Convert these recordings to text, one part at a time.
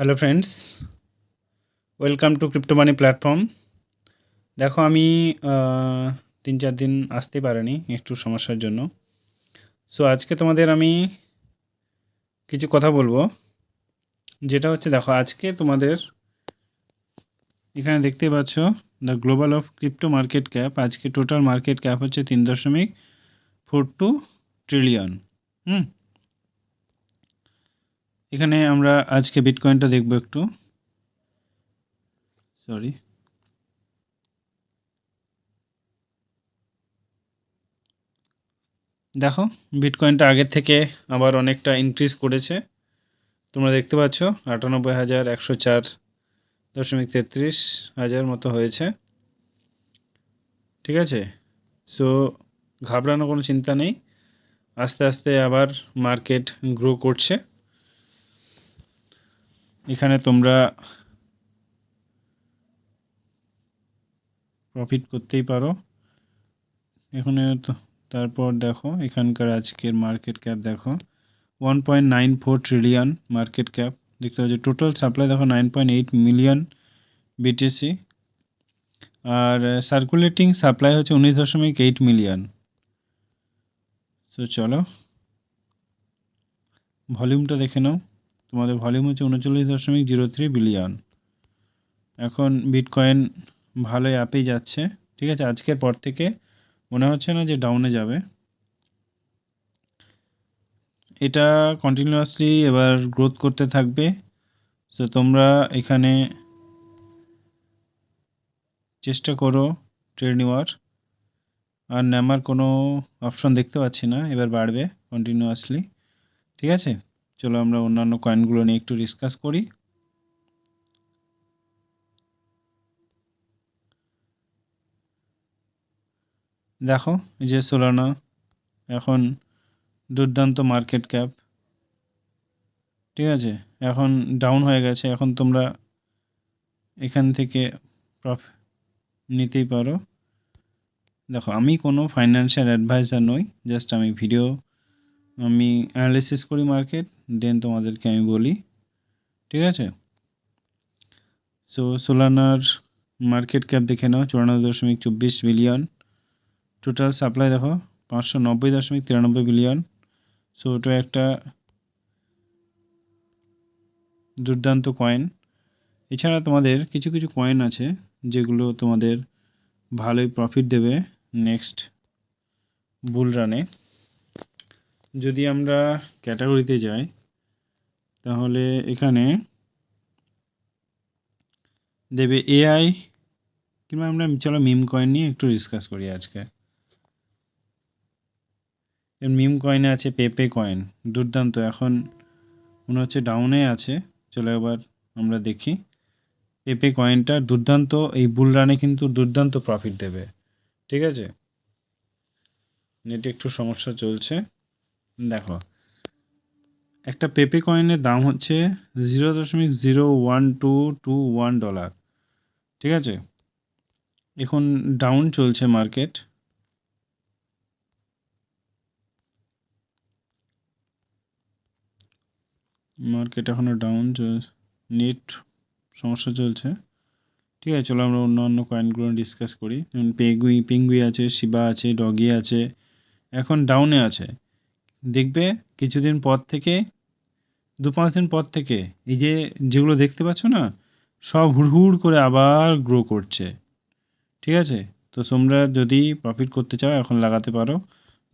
Hello friends welcome to crypto money platform দেখো, আমি তিন চার দিন আসতে পারিনি একটু সমস্যার জন্য। সো আজকে তোমাদের আমি কিছু কথা বলব। যেটা হচ্ছে, দেখো, আজকে তোমাদের এখানে দেখতে পাচ্ছ the global of crypto market cap আজকে টোটাল মার্কেট ক্যাপ হচ্ছে তিন দশমিক ফোর টু ট্রিলিয়ন হুম? এখানে আমরা আজকে বিটকয়েনটা দেখব একটু। সরি দেখো বিটকয়েনটা আগের থেকে আবার অনেকটা ইনক্রিজ করেছে। তোমরা দেখতে পাচ্ছ, আটানব্বই হাজার একশো চার দশমিক তেত্রিশ হাজার মতো হয়েছে। ঠিক আছে? সো ঘাবড়ানোর কোনো চিন্তা নেই। আস্তে আস্তে আবার মার্কেট গ্রো করছে। এখানে তোমরা প্রফিট করতেই পারো। এখানে তারপর দেখো, এখানকার আজকের মার্কেট ক্যাপ দেখো। One point nine four trillion market cap দেখতে পাচ্ছি টোটাল সাপ্লাই দেখো nine point eight million BTC আর সার্কুলেটিং সাপ্লাই হচ্ছে উনিশ দশমিক এইট মিলিয়ন তো চলো। ভলিউমটা দেখে নাও। তোমাদের ভলিউম হচ্ছে উনচল্লিশ দশমিক জিরো থ্রি বিলিয়ন এখন বিটকয়েন ভালোই আপেই যাচ্ছে, ঠিক আছে? আজকের পর থেকে মনে হচ্ছে না যে ডাউনে যাবে। এটা কন্টিনিউয়াসলি এবার গ্রোথ করতে থাকবে। তো তোমরা এখানে চেষ্টা করো ট্রেড নেওয়ার। আর নামার কোনো অপশন দেখতে পাচ্ছি না, এবার বাড়বে কন্টিনিউয়াসলি ঠিক আছে? চলো আমরা অন্যান্য কয়েনগুলো নিয়ে একটু ডিসকাস করি। দেখো যে সোলানা এখন দুর্দান্ত মার্কেট ক্যাপ ঠিক আছে? এখন ডাউন হয়ে গেছে, এখন তোমরা এখান থেকে প্রফিট নিতেই পারো। দেখো, আমি কোনো ফাইন্যান্সিয়াল অ্যাডভাইজার নই জাস্ট আমি ভিডিও আমি অ্যানালিসিস করি মার্কেট দেন তোমাদেরকে আমি বলি, ঠিক আছে? সো সোলানার মার্কেট ক্যাপ দেখে নাও, চুরানব্বই দশমিক চব্বিশ বিলিয়ন টোটাল সাপ্লাই দেখো, পাঁচশো নব্বই দশমিক তিরানব্বই বিলিয়ন সো ওটা একটা দুর্দান্ত কয়েন এছাড়া তোমাদের কিছু কিছু কয়েন আছে, যেগুলো তোমাদের ভালোই প্রফিট দেবে নেক্সট বুল রানে যদি আমরা ক্যাটাগরিতে যাই তাহলে এখানে দেবে এআই কিংবা আমরা চলো মিম কয়েন নিয়ে একটু ডিসকাস করি আজকে। মিম কয়েনে আছে পেপে কয়েন দুর্দান্ত। এখন মনে হচ্ছে ডাউনে আছে। চলো এবার আমরা দেখি। পেপে কয়েনটা দুর্দান্ত, এই বুল রানে কিন্তু দুর্দান্ত প্রফিট দেবে। ঠিক আছে? নেটে একটু সমস্যা চলছে। দেখো একটা পেপে কয়েনের দাম হচ্ছে জিরো দশমিক zero one two two one dollar. ঠিক আছে? এখন ডাউন চলছে মার্কেট। মার্কেট এখনও ডাউন নেট সমস্যা চলছে। ঠিক আছে, চলো আমরা অন্য অন্য কয়েনগুলো ডিসকাস করি। যেমন পেগুই, পিঙ্গুই আছে, শিবা আছে, ডগি আছে। এখন ডাউনে আছে। দেখবে কিছুদিন পর থেকে, দু পাঁচ দিন পর থেকে, এই যে যেগুলো দেখতে পাচ্ছ না, সব হুড়হুড় করে আবার গ্রো করছে। ঠিক আছে? তো তোমরা যদি প্রফিট করতে চাও, এখন লাগাতে পারো।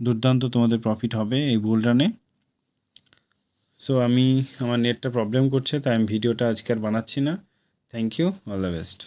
দুর্দান্ত তোমাদের প্রফিট হবে এই বুল রানে সো আমি, আমার নেটটা প্রবলেম করছে, তাই আমি ভিডিওটা আজকে আর বানাচ্ছি না। Thank you all the best